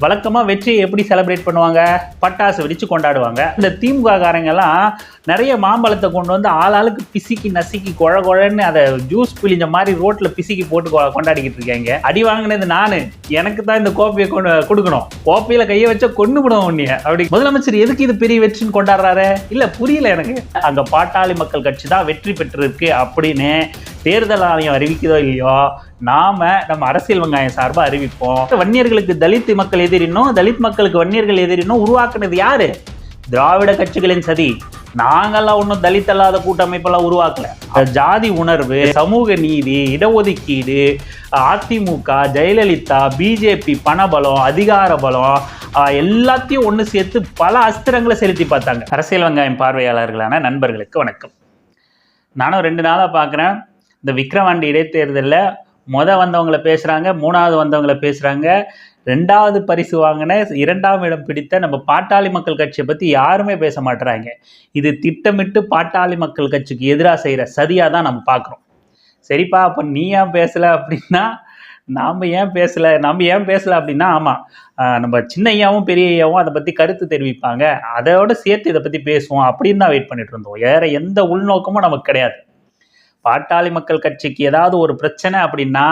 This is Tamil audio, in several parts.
வழக்கமாக வெற்றியை எப்படி செலிப்ரேட் பண்ணுவாங்க? பட்டாசு வெடித்து கொண்டாடுவாங்க. இந்த திமுககாரங்கெல்லாம் நிறைய மாம்பழத்தை கொண்டு வந்து ஆளாளுக்கு பிசிக்கி நசுக்கி குழ குழன்னு அதை ஜூஸ் பிழிஞ்ச மாதிரி ரோட்டில் பிசிக்கி போட்டு கொ- கொண்டாடிக்கிட்டு இருக்காங்க. அடி வாங்கினது நான். எனக்கு தான் இந்த கோப்பையை கொண்டு கொடுக்கணும். கோப்பையில் கையை வச்சா கொண்டு விடும் உன்னைய. அப்படி முதலமைச்சர் எதுக்கு இது பெரிய வெற்றின்னு கொண்டாடுறாரு? இல்லை புரியல எனக்கு. அங்கே பாட்டாளி மக்கள் கட்சி தான் வெற்றி பெற்றிருக்கு அப்படின்னு தேர்தல் ஆணையம் அறிவிக்குதோ இல்லையோ நாம நம்ம அரசியல் வெங்காயம் சார்பாக அறிவிப்போம். வன்னியர்களுக்கு தலித் மக்கள் எதிரினும் தலித் மக்களுக்கு வன்னியர்கள் எதிரினும் உருவாக்குனது யாரு? திராவிட கட்சிகளின் சதி. நாங்கெல்லாம் ஒன்றும் தலித் அல்லாத கூட்டமைப்பெல்லாம் உருவாக்கல. ஜாதி உணர்வு சமூக நீதி இடஒதுக்கீடு அதிமுக ஜெயலலிதா பிஜேபி பணபலம் அதிகார பலம் எல்லாத்தையும் ஒன்று சேர்த்து பல அஸ்திரங்களை செலுத்தி பார்த்தாங்க. அரசியல் வெங்காயம் பார்வையாளர்களான நண்பர்களுக்கு வணக்கம். நானும் ரெண்டு நாளாக பார்க்குறேன். இந்த விக்ரவாண்டி இடைத்தேர்தலில் முத வந்தவங்கள பேசுகிறாங்க மூணாவது வந்தவங்கள பேசுகிறாங்க ரெண்டாவது பரிசு வாங்கின இரண்டாம் இடம் பிடித்த நம்ம பாட்டாளி மக்கள் கட்சியை பற்றி யாருமே பேச மாட்டுறாங்க இது திட்டமிட்டு பாட்டாளி மக்கள் கட்சிக்கு எதிராக செய்கிற சதியாக தான் நம்ம பார்க்குறோம் சரிப்பா அப்போ நீ ஏன் பேசலை அப்படின்னா நாம் ஏன் பேசலை நம்ம ஏன் பேசலை அப்படின்னா ஆமாம் நம்ம சின்ன ஐயாவும் பெரிய ஐயாவும் அதை பற்றி கருத்து தெரிவிப்பாங்க. அதோட சேர்த்து இதை பற்றி பேசுவோம் அப்படின்னு தான் வெயிட் பண்ணிட்டு இருந்தோம். வேறு எந்த உள்நோக்கமும் நமக்கு கிடையாது. பாட்டாளி மக்கள் கட்சிக்கு ஏதாவது ஒரு பிரச்சனை அப்படின்னா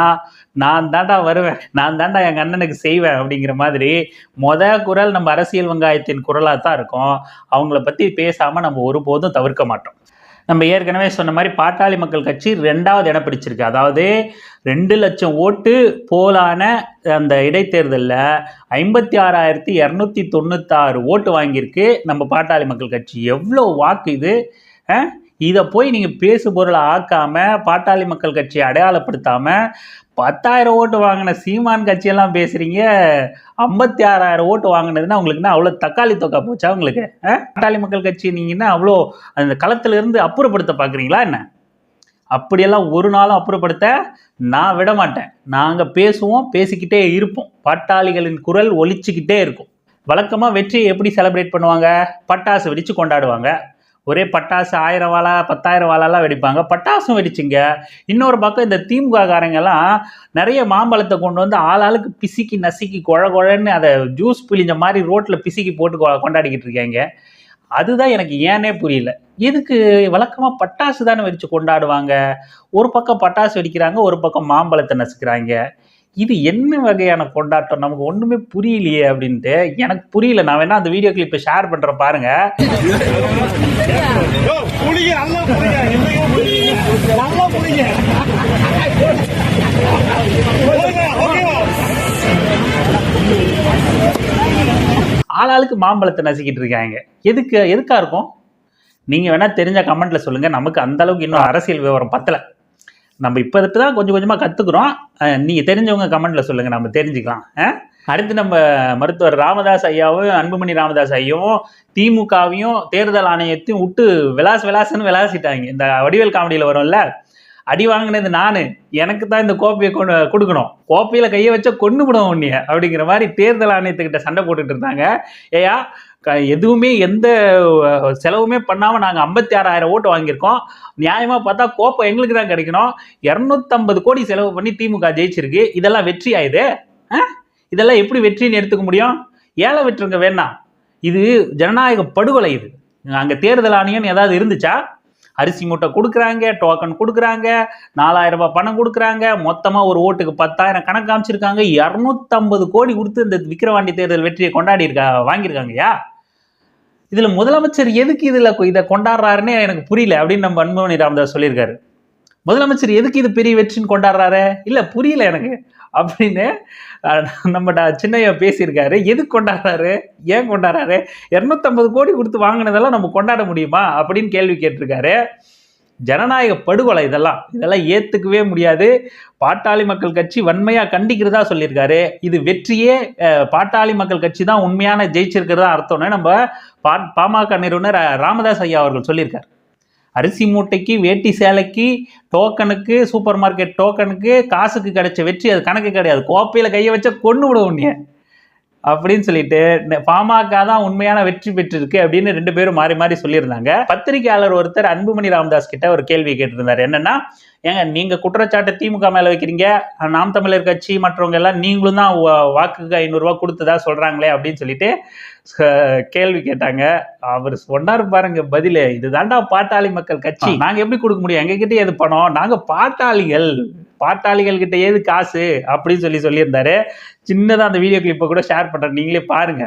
நான் தாண்டா வருவேன் நான் தாண்டா எங்கள் அண்ணனுக்கு செய்வேன் அப்படிங்கிற மாதிரி மொத குரல் நம்ம அரசியல் வெங்காயத்தின் குரலாக தான் இருக்கும். அவங்கள பற்றி பேசாமல் நம்ம ஒருபோதும் தவிர்க்க மாட்டோம். நம்ம ஏற்கனவே சொன்ன மாதிரி பாட்டாளி மக்கள் கட்சி ரெண்டாவது இடம் பிடிச்சிருக்கு. அதாவது ரெண்டு லட்சம் ஓட்டு போலான அந்த இடைத்தேர்தலில் ஐம்பத்தி ஆறாயிரத்தி இரநூத்தி தொண்ணூத்தாறு ஓட்டு வாங்கியிருக்கு நம்ம பாட்டாளி மக்கள் கட்சி. எவ்வளோ வாக்கு இது? இதை போய் நீங்கள் பேசு பொருளை ஆக்காமல் பாட்டாளி மக்கள் கட்சியை அடையாளப்படுத்தாமல் பத்தாயிரம் ஓட்டு வாங்கின சீமான் கட்சியெல்லாம் பேசுகிறீங்க ஐம்பத்தி ஆறாயிரம் ஓட்டு வாங்கினதுன்னா உங்களுக்குன்னா அவ்வளோ தக்காளி தொக்கா போச்சா உங்களுக்கு? பாட்டாளி மக்கள் கட்சி நீங்கன்னா அவ்வளோ அந்த களத்திலிருந்து அப்புறப்படுத்த பார்க்குறீங்களா என்ன? அப்படியெல்லாம் ஒரு நாளும் அப்புறப்படுத்த நான் விட மாட்டேன். நாங்கள் பேசுவோம் பேசிக்கிட்டே இருப்போம். பாட்டாளிகளின் குரல் ஒலிச்சுக்கிட்டே இருக்கும். வழக்கமாக வெற்றியை எப்படி செலிப்ரேட் பண்ணுவாங்க? பட்டாசு வெடித்து கொண்டாடுவாங்க. ஒரே பட்டாசு ஆயிரம் வாழா பத்தாயிரம் வாழாலாம் வெடிப்பாங்க. பட்டாசும் வெடிச்சுங்க. இன்னொரு பக்கம் இந்த திமுககாரங்கெல்லாம் நிறைய மாம்பழத்தை கொண்டு வந்து ஆளாளுக்கு பிசிக்கி நசுக்கி குழ குழன்னு அதை ஜூஸ் பிழிஞ்ச மாதிரி ரோட்டில் பிசுக்கி போட்டு கொ- கொண்டாடிக்கிட்டு இருக்காங்க. அதுதான் எனக்கு ஏனே புரியல. எதுக்கு வழக்கமாக பட்டாசு தானே வெடித்து கொண்டாடுவாங்க? ஒரு பக்கம் பட்டாசு வெடிக்கிறாங்க ஒரு பக்கம் மாம்பழத்தை நசுக்கிறாங்க. இது என்ன வகையான கொண்டாட்டம்? நமக்கு ஒன்றுமே புரியலையே அப்படின்ட்டு எனக்கு புரியல. நான் வேணா அந்த வீடியோ கிளிப்பை ஷேர் பண்ணுறேன் பாருங்க? ஆளாளுக்கு மாம்பழத்தை நசுக்கிட்டு இருக்காங்க. எதுக்கு எதுக்கா இருக்கும்? நீங்கள் வேணால் தெரிஞ்ச கமெண்ட்டில் சொல்லுங்கள் நமக்கு அந்த அளவுக்கு இன்னும் அரசியல் விவரம் பத்தலை. நம்ம இப்போ தான் கொஞ்சம் கொஞ்சமாக கற்றுக்குறோம் நீங்கள் தெரிஞ்சவங்க கமெண்ட்டில் சொல்லுங்கள் நம்ம தெரிஞ்சுக்கலாம். அடுத்து நம்ம மருத்துவர் ராமதாஸ் ஐயாவும் அன்புமணி ராமதாஸ் ஐயாவும் திமுகவையும் தேர்தல் ஆணையத்தையும் விட்டு விலாஸ் விலாசன்னு விளாசிட்டாங்க. இந்த வடிவேல் காமெடியில் வரும்ல? அடி வாங்கினது நான். எனக்கு தான் இந்த கோப்பையை கொண்டு கொடுக்கணும். கோப்பையில் கையை வச்சா கொண்டு விடும் உன்னைய. அப்படிங்கிற மாதிரி தேர்தல் ஆணையத்துக்கிட்ட சண்டை போட்டுட்டு இருந்தாங்க. ஏயா எதுவுமே எந்த செலவுமே பண்ணாமல் நாங்கள் ஐம்பத்தி ஆறாயிரம் ஓட்டு வாங்கியிருக்கோம். நியாயமாக பார்த்தா கோப்பம் எங்களுக்கு தான் கிடைக்கணும். இரநூத்தம்பது கோடி செலவு பண்ணி திமுக ஜெயிச்சிருக்கு. இதெல்லாம் வெற்றி ஆயுது ஆ? இதெல்லாம் எப்படி வெற்றின்னு எடுத்துக்க முடியும்? ஏழை விட்டுருங்க வேணாம் இது ஜனநாயக படுகொலை இது. அங்கே தேர்தல் ஆணையம்னு ஏதாவது இருந்துச்சா? அரிசி மூட்டை கொடுக்குறாங்க டோக்கன் கொடுக்குறாங்க நாலாயிரம் ரூபாய் பணம் கொடுக்குறாங்க மொத்தமாக ஒரு ஓட்டுக்கு பத்தாயிரம் கணக்கு காமிச்சிருக்காங்க. இரநூத்தம்பது கோடி கொடுத்து இந்த விக்கிரவாண்டி தேர்தல் வெற்றியை கொண்டாடி இருக்கா வாங்கியிருக்காங்கய்யா? இதில் முதலமைச்சர் எதுக்கு இதில் இதை கொண்டாடுறாருன்னு எனக்கு புரியல அப்படின்னு நம்ம அன்புமணி ராமதாஸ் சொல்லியிருக்காரு. முதலமைச்சர் எதுக்கு இது பெரிய வெற்றின்னு கொண்டாடுறாரு? இல்லை புரியல எனக்கு. அப்படின்னு நம்ம சின்னையா பேசியிருக்காரு. எதுக்கு கொண்டாடுறாரு? ஏன் கொண்டாடுறாரு? இரநூத்தம்பது கோடி கொடுத்து வாங்கினதெல்லாம் நம்ம கொண்டாட முடியுமா? அப்படின்னு கேள்வி கேட்டிருக்காரு. ஜனநாயக படுகொலை இதெல்லாம். இதெல்லாம் ஏற்றுக்கவே முடியாது. பாட்டாளி மக்கள் கட்சி வன்மையாக கண்டிக்கிறதா சொல்லியிருக்காரு. இது வெற்றியே பாட்டாளி மக்கள் கட்சி தான் உண்மையான ஜெயிச்சிருக்கிறதா அர்த்தம்னு நம்ம பா பாமக நிறுவனர் ராமதாஸ் ஐயா அவர்கள் சொல்லியிருக்கார். அரிசி மூட்டைக்கு வேட்டி சேலைக்கு டோக்கனுக்கு சூப்பர் மார்க்கெட் டோக்கனுக்கு காசுக்கு கிடைச்ச வெற்றி அது கணக்கு கிடையாது. கோப்பையில் கையை வச்சா கொண்டு விட உன்னைய அப்படின்னு சொல்லிட்டு பாமக தான் உண்மையான வெற்றி பெற்றிருக்கு அப்படின்னு ரெண்டு பேரும் மாறி மாறி சொல்லியிருந்தாங்க. பத்திரிகையாளர் ஒருத்தர் அன்புமணி ராமதாஸ் கிட்ட ஒரு கேள்வி கேட்டிருந்தாரு. என்னன்னா ஏங்க நீங்க குற்றச்சாட்டு திமுக மேல வைக்கிறீங்க. நாம் தமிழர் கட்சி மற்றவங்க எல்லாம் நீங்களும் தான் வாக்குக்கு ஐநூறுரூவா கொடுத்ததா சொல்றாங்களே அப்படின்னு சொல்லிட்டு கேள்வி கேட்டாங்க. அவர் சொன்னாரு பாருங்க பதிலு இதுதான்டா பாட்டாளி மக்கள் கட்சி. நாங்க எப்படி கொடுக்க முடியும்? எங்க கிட்ட எது பணம்? நாங்க பாட்டாளிகள். பாட்டாளிகள் கிட்ட ஏது காசு? அப்படின்னு சொல்லி சொல்லியிருந்தாரு. சின்னதா அந்த வீடியோ கிளிப்பை கூட ஷேர் பண்றேன். நீங்களே பாருங்க.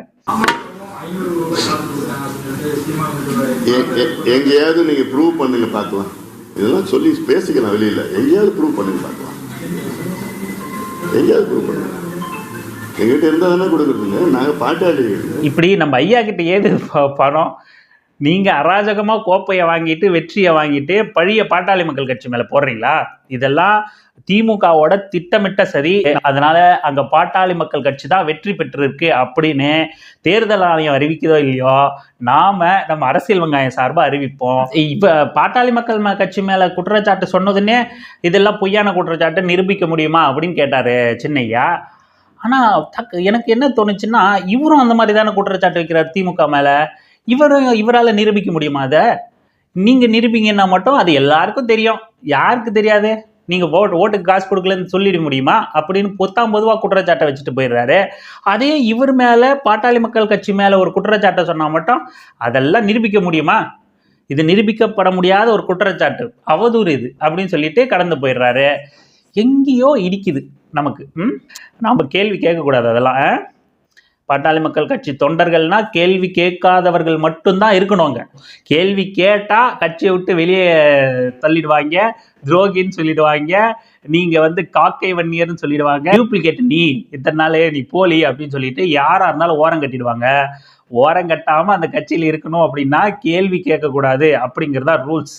எ- எ- எங்கேயாவது நீங்க ப்ரூவ் பண்ணுங்க பார்க்கலாம் இதெல்லாம் சொல்லி பேசிக்கலாம் வெளியில. எங்கேயாவது ப்ரூவ் பண்ணுங்க பார்க்கலாம் எங்கேயாவது ப்ரூவ் பண்ணுங்க. எங்கிட்ட இருந்தா தானே கொடுக்குறதுங்க. நாங்க பாட்டாளிகள் இப்படி நம்ம ஐயா கிட்ட ஏது பணம் நீங்கள் அராஜகமாக கோப்பையை வாங்கிட்டு வெற்றியை வாங்கிட்டு பழைய பாட்டாளி மக்கள் கட்சி மேலே போடுறீங்களா? இதெல்லாம் திமுகவோட திட்டமிட்ட சரி அதனால அங்கே பாட்டாளி மக்கள் கட்சி தான் வெற்றி பெற்றிருக்கு அப்படின்னு தேர்தல் ஆணையம் அறிவிக்குதோ இல்லையோ நாம நம்ம அரசியல் வெங்காயம் சார்பாக அறிவிப்போம். இப்போ பாட்டாளி மக்கள் கட்சி மேலே குற்றச்சாட்டு சொன்னதுன்னே இதெல்லாம் பொய்யான குற்றச்சாட்டு நிரூபிக்க முடியுமா அப்படின்னு கேட்டாரு சின்னையா. ஆனால் தக் எனக்கு என்ன தோணுச்சுன்னா இவரும் அந்த மாதிரி தானே குற்றச்சாட்டு வைக்கிறார் திமுக மேலே. இவரும் இவரால் நிரூபிக்க முடியுமா அதை? நீங்கள் நிரூபிங்கன்னா மட்டும் அது எல்லாருக்கும் தெரியும். யாருக்கு தெரியாது? நீங்கள் ஓட்டு ஓட்டுக்கு காசு கொடுக்கலன்னு சொல்லிட முடியுமா? அப்படின்னு பொத்தாம் பொதுவாக குற்றச்சாட்டை வச்சுட்டு போயிடுறாரு. அதே இவர் மேலே பாட்டாளி மக்கள் கட்சி மேலே ஒரு குற்றச்சாட்டை சொன்னால் மட்டும் அதெல்லாம் நிரூபிக்க முடியுமா? இது நிரூபிக்கப்பட முடியாத ஒரு குற்றச்சாட்டு. அவதூறு இது அப்படின்னு சொல்லிட்டு கடந்து போயிடுறாரு. எங்கேயோ இடிக்குது நமக்கு. ம்? நாம் கேள்வி கேட்கக்கூடாது அதெல்லாம் ஆ? பாட்டாளி மக்கள் கட்சி தொண்டர்கள்னா கேள்வி கேட்காதவர்கள் மட்டும்தான் இருக்கணுங்க கேள்வி கேட்டால் கட்சியை விட்டு வெளியே தள்ளிடுவாங்க துரோகின்னு சொல்லிடுவாங்க நீங்கள் வந்து காக்கை வன்னியர்னு சொல்லிடுவாங்க டூப்ளிகேட் நீ இத்தனை நாளே நீ போலி அப்படின்னு சொல்லிட்டு யாராக இருந்தாலும் ஓரம் கட்டிடுவாங்க. ஓரம் கட்டாமல் அந்த கட்சியில் இருக்கணும் அப்படின்னா கேள்வி கேட்கக்கூடாது அப்படிங்கிறதா ரூல்ஸ்.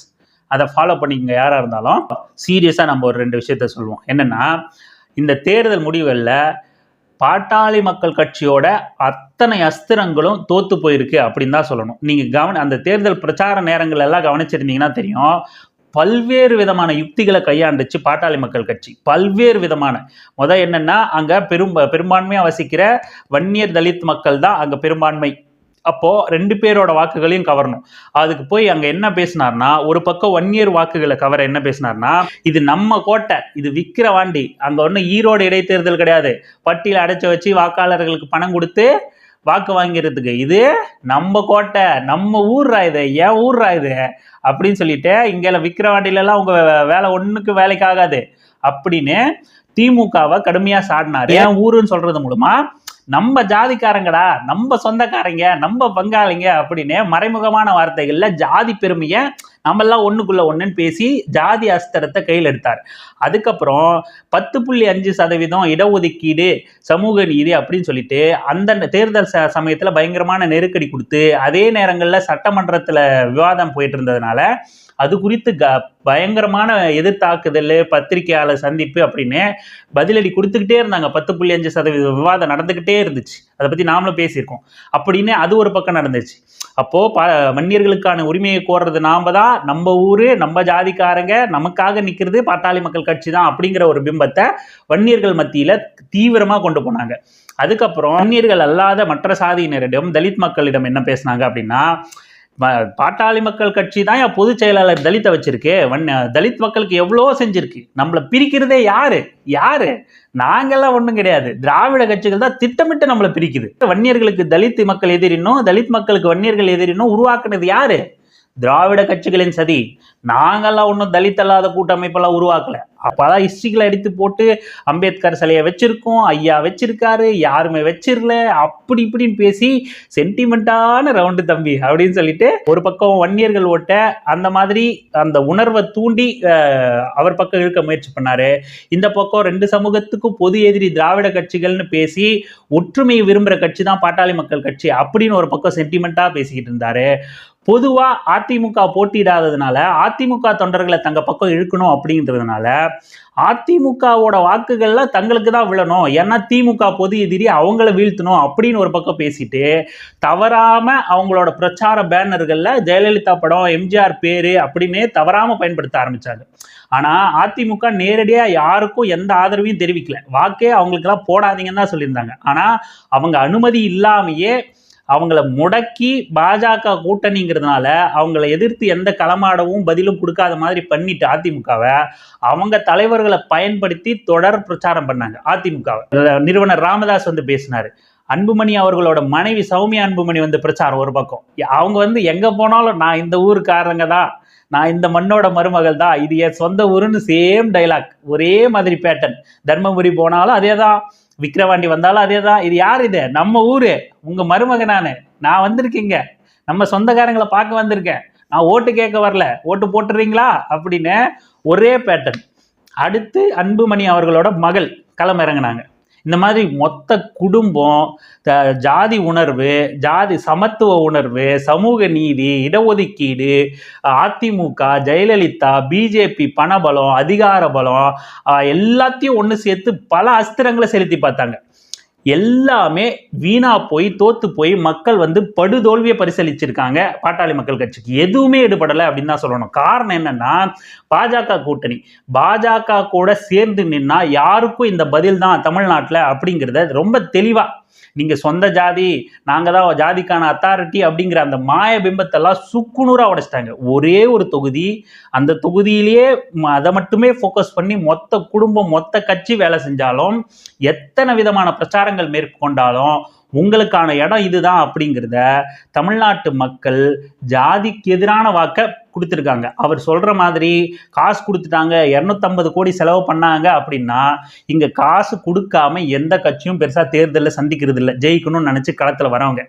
அதை ஃபாலோ பண்ணிக்கங்க யாராக இருந்தாலும். சீரியஸாக நம்ம ஒரு ரெண்டு விஷயத்த சொல்லுவோம் என்னென்னா இந்த தேர்தல் முடிவுகளில் பாட்டாளி மக்கள் கட்சியோட அத்தனை அஸ்திரங்களும் தோத்து போயிருக்கு அப்படின்னு தான் சொல்லணும். நீங்கள் கவன அந்த தேர்தல் பிரச்சார நேரங்கள் எல்லாம் கவனிச்சிருந்தீங்கன்னா தெரியும். பல்வேறு விதமான யுக்திகளை கையாண்டுச்சு பாட்டாளி மக்கள் கட்சி. பல்வேறு விதமான. முத என்னன்னா அங்கே பெரும் பெரும்பான்மையாக வசிக்கிற வன்னியர் தலித் மக்கள் தான் அங்கே பெரும்பான்மை. அப்போ ரெண்டு பேரோட வாக்குகளையும் கவரணும். அதுக்கு போய் அங்க என்ன பேசினார்னா ஒரு பக்கம் ஒன் இயர் வாக்குகளை கவர என்ன பேசினார்னா இது நம்ம கோட்டை இது விக்கிற வாண்டி. அங்க ஒன்றும் ஈரோடு இடைத்தேர்தல் கிடையாது. பட்டியல அடைச்சு வச்சு வாக்காளர்களுக்கு பணம் கொடுத்து வாக்கு வாங்கிறதுக்கு இது நம்ம கோட்டை நம்ம ஊர்ரா இது ஏன் ஊர்ரா இது? அப்படின்னு சொல்லிட்டு இங்கே விக்கிரவாண்டியிலலாம் உங்க வேலை ஒண்ணுக்கு வேலைக்கு ஆகாது. அப்படின்னு திமுகவை கடுமையா சாடினாரு. ஏன் ஊருன்னு சொல்றது மூலமா நம்ம ஜாதிக்காரங்கடா நம்ம சொந்தக்காரங்க நம்ம பங்காளிங்க அப்படின்னு மறைமுகமான வார்த்தைகள்ல ஜாதி பெருமையை நம்மெல்லாம் ஒன்றுக்குள்ள ஒன்றுன்னு பேசி ஜாதி அஸ்திரத்தை கையில் எடுத்தார். அதுக்கப்புறம் பத்து புள்ளி அஞ்சு சதவீதம் இடஒதுக்கீடு சமூக நீதி அப்படின்னு சொல்லிட்டு அந்த தேர்தல் ச சமயத்தில் பயங்கரமான நெருக்கடி கொடுத்து அதே நேரங்களில் சட்டமன்றத்தில் விவாதம் போயிட்டு இருந்ததுனால அது குறித்து க பயங்கரமான எதிர்த்தாக்குதல் பத்திரிகையாளர் சந்திப்பு அப்படின்னு பதிலடி கொடுத்துக்கிட்டே இருந்தாங்க. பத்து புள்ளி அஞ்சு சதவீத விவாதம் நடந்துக்கிட்டே இருந்துச்சு. அதை பற்றி நாமளும் பேசியிருக்கோம். அப்படின்னு அது ஒரு பக்கம் நடந்துச்சு. அப்போது ப வன்னியர்களுக்கான உரிமையை கோர்றது நாம் தான் நம்ம ஊர் நம்ம ஜாதிக்காரங்க நமக்காக நிற்கிறது பாட்டாளி மக்கள் கட்சி தான் அப்படிங்கிற ஒரு பிம்பத்தை வன்னியர்கள் மத்தியில் தீவிரமாக கொண்டு போனாங்க. அதுக்கப்புறம் வன்னியர்கள் அல்லாத மற்ற சாதியினரிடம் தலித் மக்களிடம் என்ன பேசினாங்க அப்படின்னா பாட்டாளி மக்கள் கட்சி தான் என் பொதுச் செயலாளர் தலித்தை வச்சிருக்கு. வன் தலித் மக்களுக்கு எவ்வளோ செஞ்சிருக்கு. நம்மளை பிரிக்கிறதே யாரு? யாரு? நாங்கெல்லாம் ஒன்றும் கிடையாது. திராவிட கட்சிகள் தான் திட்டமிட்டு நம்மளை பிரிக்குது. வன்னியர்களுக்கு தலித் மக்கள் எதிரினும் தலித் மக்களுக்கு வன்னியர்கள் எதிரினும் உருவாக்குனது யாரு? திராவிட கட்சிகளின் சதி. நாங்கள்லாம் ஒன்றும் தலித் அல்லாத கூட்டமைப்பெல்லாம் உருவாக்கல. அப்போதான் ஹிஸ்ட்ரிகளை எடுத்து போட்டு அம்பேத்கர் சிலையை வச்சிருக்கோம் ஐயா வச்சிருக்காரு யாருமே வச்சிடல அப்படி இப்படின்னு பேசி சென்டிமெண்ட்டான ரவுண்டு தம்பி அப்படின்னு சொல்லிட்டு ஒரு பக்கம் வன்னியர்கள் ஓட்ட அந்த மாதிரி அந்த உணர்வை தூண்டி அவர் பக்கம் இழுக்க முயற்சி பண்ணாரு. இந்த பக்கம் ரெண்டு சமூகத்துக்கும் பொது எதிரி திராவிட கட்சிகள்னு பேசி ஒற்றுமையை விரும்புகிற கட்சி தான் பாட்டாளி மக்கள் கட்சி அப்படின்னு ஒரு பக்கம் சென்டிமெண்ட்டாக பேசிக்கிட்டு இருந்தாரு. பொதுவாக அதிமுக போட்டியிடாததுனால அதிமுக தொண்டர்களை தங்க பக்கம் இழுக்கணும் அப்படின்றதுனால அதிமுகவோட வாக்குகளில் தங்களுக்கு தான் விழணும். ஏன்னா திமுக பொது எதிரி அவங்கள வீழ்த்தணும் அப்படின்னு ஒரு பக்கம் பேசிட்டு தவறாமல் அவங்களோட பிரச்சார பேனர்களில் ஜெயலலிதா படம் எம்ஜிஆர் பேர் அப்படின்னு தவறாமல் பயன்படுத்த ஆரம்பிச்சாங்க. ஆனால் அதிமுக நேரடியாக யாருக்கும் எந்த ஆதரவையும் தெரிவிக்கல. வாக்கே அவங்களுக்கெல்லாம் போடாதீங்கன்னு தான் சொல்லியிருந்தாங்க. ஆனால் அவங்க அனுமதி இல்லாமையே அவங்கள முடக்கி பாஜக கூட்டணிங்கிறதுனால அவங்கள எதிர்த்து எந்த களமாடவும் பதிலும் கொடுக்காத மாதிரி பண்ணிட்டு அதிமுகவை அவங்க தலைவர்களை பயன்படுத்தி தொடர் பிரச்சாரம் பண்ணாங்க அதிமுகவை. நிறுவனர் ராமதாஸ் வந்து பேசினாரு. அன்புமணி அவர்களோட மனைவி சௌமியா அன்புமணி வந்து பிரச்சாரம் ஒரு பக்கம். அவங்க வந்து எங்கே போனாலும் நான் இந்த ஊருக்காரங்க தான் நான் இந்த மண்ணோட மருமகள் தான் இது என் சொந்த ஊருன்னு சேம் டைலாக் ஒரே மாதிரி பேட்டர்ன் தர்மபுரி போனாலும் அதே தான் விக்கிரவாண்டி வந்தாலும் அதே தான் இது யார் இது? நம்ம ஊர். உங்கள் மருமக நான். நான் வந்திருக்கீங்க. நம்ம சொந்தக்காரங்களை பார்க்க வந்திருக்கேன். நான் ஓட்டு கேட்க வரல. ஓட்டு போட்டுறீங்களா? அப்படின்னு ஒரே பேட்டர்ன் அடுத்து அன்புமணி அவர்களோட மகள் களமிறங்குனாங்க. இந்த மாதிரி மொத்த குடும்பம் த- ஜாதி உணர்வு ஜாதி சமத்துவ உணர்வு சமூக நீதி இடஒதுக்கீடு அதிமுக ஜெயலலிதா பிஜேபி பணபலம் அதிகார பலம் எல்லாத்தையும் ஒன்று சேர்த்து பல அஸ்திரங்களை செலுத்தி பார்த்தாங்க. எல்லாமே வீணா போய் தோத்து போய் மக்கள் வந்து படுதோல்வியை பரிசீலிச்சிருக்காங்க பாட்டாளி மக்கள் கட்சிக்கு. எதுவுமே ஈடுபடலை அப்படின்னு தான் சொல்லணும். காரணம் என்னன்னா பாஜக கூட்டணி. பாஜக கூட சேர்ந்து நின்னா யாருக்கும் இந்த பதில் தான் தமிழ்நாட்டில் அப்படிங்கிறத ரொம்ப தெளிவாக நீங்கள் சொந்த ஜாதி நாங்கள் தான் ஜாதிக்கான அத்தாரிட்டி அப்படிங்கிற அந்த மாய பிம்பத்தெல்லாம் சுக்குநூறாக உடைச்சிட்டாங்க. ஒரே ஒரு தொகுதி அந்த தொகுதியிலேயே ம- அதை மட்டுமே ஃபோக்கஸ் பண்ணி மொத்த குடும்பம் மொத்த கட்சி வேலை செஞ்சாலும் எத்தனை விதமான பிரச்சாரங்கள் மேற்கொண்டாலும் உங்களுக்கான இடம் இதுதான் அப்படிங்கிறத தமிழ்நாட்டு மக்கள் ஜாதிக்கு எதிரான வாக்கை கொடுத்துருக்காங்க. அவர் சொல்கிற மாதிரி காசு கொடுத்துட்டாங்க இரநூத்தம்பது கோடி செலவு பண்ணாங்க அப்படின்னா இங்கே காசு கொடுக்காம எந்த கட்சியும் பெருசாக தேர்தலில் சந்திக்கிறது இல்லை ஜெயிக்கணும்னு நினச்சி களத்தில் வரவங்க.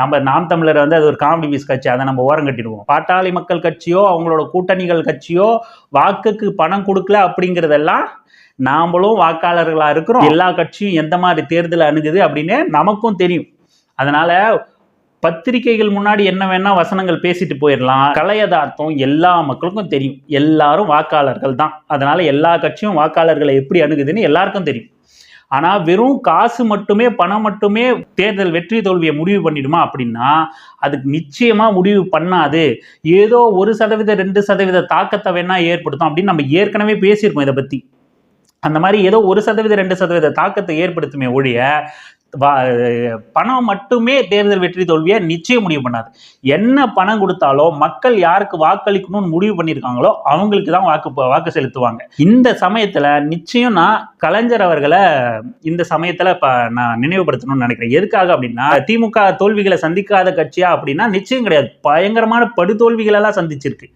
நம்ம நாம் தமிழர் வந்து அது ஒரு காமெடி பீஸ் கட்சி அதை நம்ம ஓரம் கட்டிடுவோம். பாட்டாளி மக்கள் கட்சியோ அவங்களோட கூட்டணிகள் கட்சியோ வாக்குக்கு பணம் கொடுக்கல அப்படிங்கிறதெல்லாம் நாமளும் வாக்காளர்களாக இருக்கிறோம். எல்லா கட்சியும் எந்த மாதிரி தேர்தல் அணுகுது அப்படின்னு நமக்கும் தெரியும். அதனால பத்திரிகைகள் முன்னாடி என்ன வேணால் வசனங்கள் பேசிட்டு போயிடலாம். கலையதார்த்தம் எல்லா மக்களுக்கும் தெரியும். எல்லாரும் வாக்காளர்கள் தான். அதனால எல்லா கட்சியும் வாக்காளர்களை எப்படி அணுகுதுன்னு எல்லாருக்கும் தெரியும். ஆனால் வெறும் காசு மட்டுமே பணம் மட்டுமே தேர்தல் வெற்றி தோல்வியை முடிவு பண்ணிடுமா அப்படின்னா அதுக்கு நிச்சயமாக முடிவு பண்ணாது. ஏதோ ஒரு சதவீத ரெண்டு சதவீத தாக்கத்தை வேணால் ஏற்படுத்தும் அப்படின்னு நம்ம ஏற்கனவே பேசியிருக்கோம் இதை பற்றி அந்த மாதிரி ஏதோ ஒரு சதவீதம் ரெண்டு சதவீத தாக்கத்தை ஏற்படுத்துமே ஒழிய வா- பணம் மட்டுமே தேர்தல் வெற்றி தோல்வியை நிச்சயம் முடிவு பண்ணாது. என்ன பணம் கொடுத்தாலும் மக்கள் யாருக்கு வாக்களிக்கணும்னு முடிவு பண்ணியிருக்காங்களோ அவங்களுக்கு தான் வாக்கு வாக்கு செலுத்துவாங்க. இந்த சமயத்தில் நிச்சயம் நான் கலைஞர் அவர்களை இந்த சமயத்தில் இப்போ நான் நினைவுபடுத்தணும்னு நினைக்கிறேன். எதுக்காக அப்படின்னா திமுக தோல்விகளை சந்திக்காத கட்சியா அப்படின்னா நிச்சயம் கிடையாது. பயங்கரமான படுதோல்விகளெல்லாம் சந்திச்சிருக்கு.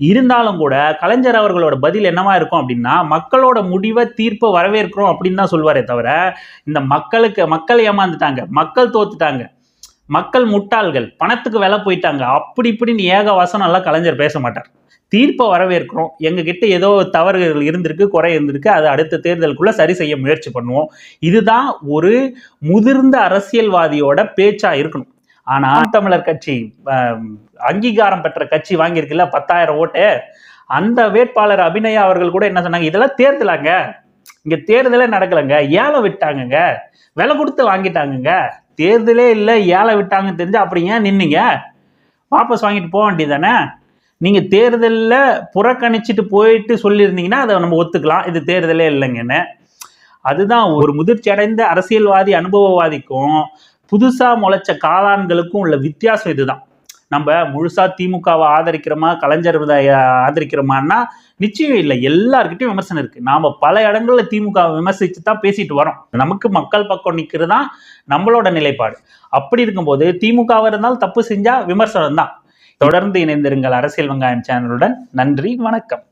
இருந்தாலும் கூட கலைஞர் அவர்களோட பதில் என்னவா இருக்கும் அப்படின்னா மக்களோட முடிவை தீர்ப்பை வரவேற்கிறோம் அப்படின்னு தான் சொல்வாரே தவிர இந்த மக்களுக்கு மக்கள் ஏமாந்துட்டாங்க மக்கள் தோத்துட்டாங்க மக்கள் முட்டாள்கள் பணத்துக்கு விலை போயிட்டாங்க அப்படி இப்படின்னு ஏக வசனம் எல்லாம் கலைஞர் பேச மாட்டார். தீர்ப்பை வரவேற்கிறோம் எங்ககிட்ட ஏதோ தவறுகள் இருந்திருக்கு குறை இருந்திருக்கு அதை அடுத்த தேர்தலுக்குள்ளே சரி செய்ய முயற்சி பண்ணுவோம். இதுதான் ஒரு முதிர்ந்த அரசியல்வாதியோட பேச்சாக இருக்கணும். ஆனா தமிழர் கட்சி அங்கீகாரம் பெற்ற கட்சி வாங்கியிருக்குல்ல பத்தாயிரம் ஓட்டு. அந்த வேட்பாளர் அபிநயா அவர்கள் கூட என்ன சொன்னாங்க இதெல்லாம் தேர்தலாங்க. இங்க தேர்தலே நடக்கலைங்க. ஏழை விட்டாங்கங்க. விலை கொடுத்து வாங்கிட்டாங்கங்க. தேர்தலே இல்லை ஏழை விட்டாங்கன்னு தெரிஞ்சு அப்புறம் ஏன் நின்னீங்க? வாபஸ் வாங்கிட்டு போக வேண்டியதானே நீங்கள் தேர்தலில் புறக்கணிச்சிட்டு போயிட்டு சொல்லியிருந்தீங்கன்னா அதை நம்ம ஒத்துக்கலாம். இது தேர்தலே இல்லைங்கன்னு. அதுதான் ஒரு முதிர்ச்சி அடைந்த அரசியல்வாதி அனுபவவாதிக்கும் புதுசாக முளைச்ச காளான்களுக்கும் உள்ள வித்தியாசம் இதுதான். நம்ம முழுசாக திமுகவை ஆதரிக்கிறோமா கலைஞர் ஆதரிக்கிறோமான்னா நிச்சயம் இல்லை. எல்லாருக்கிட்டையும் விமர்சனம் இருக்குது நாம் பல இடங்களில் திமுக விமர்சித்து தான் பேசிட்டு வரோம். நமக்கு மக்கள் பக்கம் நிற்கிறது தான் நம்மளோட நிலைப்பாடு. அப்படி இருக்கும்போது திமுகவாக இருந்தால் தப்பு செஞ்சால் விமர்சனம் தான் தொடர்ந்து இணைந்திருங்கள் அரசியல் வெங்காயம் சேனலுடன். நன்றி வணக்கம்.